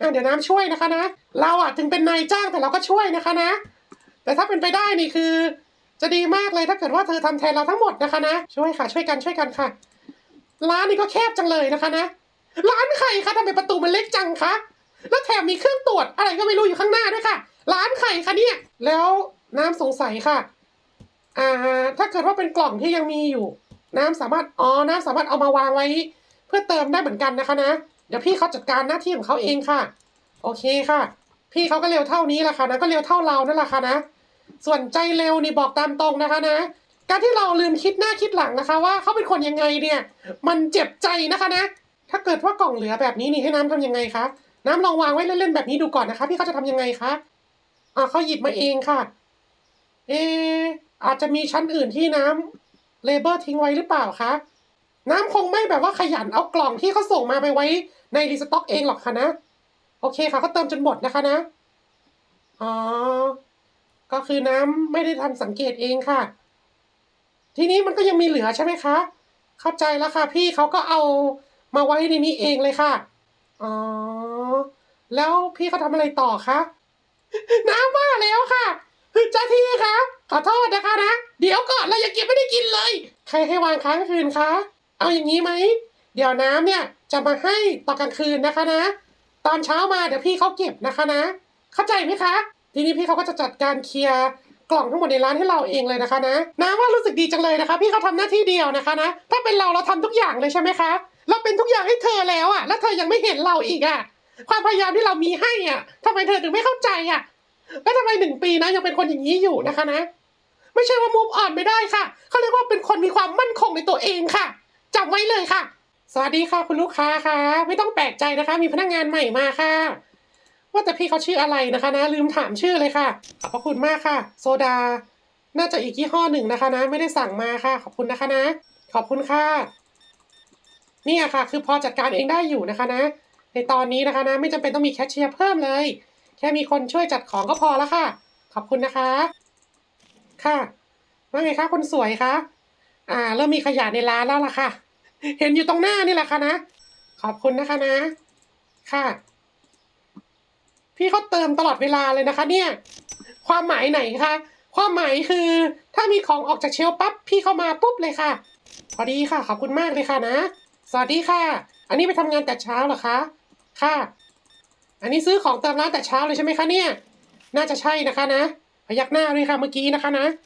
อะเดี๋ยวน้ำช่วยนะคะนะ เราอะถึงเป็นนายจ้างแต่เราก็ช่วยนะคะนะ แต่ถ้าเป็นไปได้นี่คือ จะดีมากเลยถ้าเกิดว่าเธอทำแทนเราทั้งหมดนะคะนะ ช่วยค่ะ ช่วยกันช่วยกันค่ะ ร้านนี้ก็แคบจังเลยนะคะนะ ร้านใครคะทำไมประตูมันเล็กจังคะ แล้วแถมมีเครื่องตรวจอะไรก็ไม่รู้อยู่ข้างหน้าด้วยค่ะ ร้านใครคะเนี่ย แล้วน้ำสงสัยค่ะ อ่า ถ้าเกิดว่าเป็นกล่องที่ยังมีอยู่ น้ำสามารถ อ๋อ น้ำสามารถเอามาวางไว้ เพื่อเติมได้เหมือนกันนะคะนะ เดี๋ยวพี่เขาจัดการหน้าที่ของเขาเองค่ะ โอเคค่ะ พี่เขาก็เร็วเท่านี้แหละค่ะนะก็เร็วเท่าเรานั่นแหละค่ะนะ ส่วนใจเร็วนี่บอกตามตรงนะคะนะ การที่เราลืมคิดหน้าคิดหลังนะคะ ว่าเขาเป็นคนยังไงเนี่ย มันเจ็บใจนะคะนะ ถ้าเกิดว่ากล่องเหลือแบบนี้นี่ให้น้ำทำยังไงคะน้ำลองวางไว้เล่นๆแบบนี้ดูก่อนนะคะ พี่เขาจะทำยังไงคะอ่าเขาหยิบมาเองค่ะ เอะอาจจะมีชั้นอื่นที่น้ำเลเบอร์ทิ้งไว้หรือเปล่าคะ น้ำคงไม่แบบว่าขยันเอากล่องที่เขาส่งมาไปไว้ในรีสต็อกเองหรอกค่ะนะ โอเคค่ะเขาเติมจนหมดนะคะนะ อ๋อ ก็คือน้ำไม่ได้ทันสังเกตเองค่ะ ทีนี้มันก็ยังมีเหลือใช่ไหมคะ เข้าใจแล้วค่ะ พี่เขาก็เอามาไว้ในนี้เองเลยค่ะ อ๋อ แล้วพี่เขาทำอะไรต่อคะ น้ำว่าแล้วค่ะเจ้าที่คะขอโทษนะคะนะ เดี๋ยวก่อนเรายังกินไม่ได้กินเลย ใครให้วางค้างคืนคะ เอาอย่างนี้ไหม เดี๋ยวน้ำเนี่ยจะมาให้ตอนกลางคืนนะคะนะ ตอนเช้ามาเดี๋ยวพี่เขาเก็บนะคะนะ เข้าใจไหมคะ ทีนี้พี่เขาก็จะจัดการเคลียร์กล่องทั้งหมดในร้านให้เราเองเลยนะคะนะน้ำว่ารู้สึกดีจังเลยนะคะ พี่เขาทำหน้าที่เดียวนะคะนะ ถ้าเป็นเราเราทำทุกอย่างเลยใช่ไหมคะ เราเป็นทุกอย่างให้เธอแล้วอะแล้วเธอยังไม่เห็นเราอีกอะความพยายามที่เรามีให้อะทำไมเธอถึงไม่เข้าใจอะแล้วทำไมหนึ่งปีนะยังเป็นคนอย่างนี้อยู่นะคะนะ ไม่ใช่ว่ามูฟออนไม่ได้ค่ะ เขาเรียกว่าเป็นคนมีความมั่นคงในตัวเองค่ะ จำไว้เลยค่ะ สวัสดีค่ะคุณลูกค้าค่ะ ไม่ต้องแปลกใจนะคะ มีพนักงานใหม่มาค่ะ ว่าแต่พี่เขาชื่ออะไรนะคะนะ ลืมถามชื่อเลยค่ะ ขอบพระคุณมากค่ะ โซดา น่าจะอีกยี่ห้อหนึ่งนะคะนะ ไม่ได้สั่งมาค่ะ ขอบคุณนะคะนะ ขอบคุณค่ะเนี่ยค่ะ คือพอจัดการเองได้อยู่นะคะนะ ในตอนนี้นะคะนะ ไม่จำเป็นต้องมีแคชเชียร์เพิ่มเลย แค่มีคนช่วยจัดของก็พอแล้วค่ะ ขอบคุณนะคะ ค่ะว่าไงคะคนสวยคะ อ่า เริ่มมีขยะในร้านแล้วล่ะค่ะ เห็นอยู่ตรงหน้านี่แหละค่ะนะ ขอบคุณนะคะนะ ค่ะ พี่เขาเติมตลอดเวลาเลยนะคะ เนี่ย ความหมายไหนคะ ความหมายคือ ถ้ามีของออกจากเชลปั๊บพี่เข้ามาปุ๊บเลยค่ะ พอดีค่ะ ขอบคุณมากเลยค่ะนะ สวัสดีค่ะ อันนี้ไปทำงานแต่เช้าเหรอคะ ค่ะ อันนี้ซื้อของเติมร้านแต่เช้าเลยใช่ไหมคะเนี่ย น่าจะใช่นะคะนะ พยักหน้าเลยค่ะเมื่อกี้นะคะนะ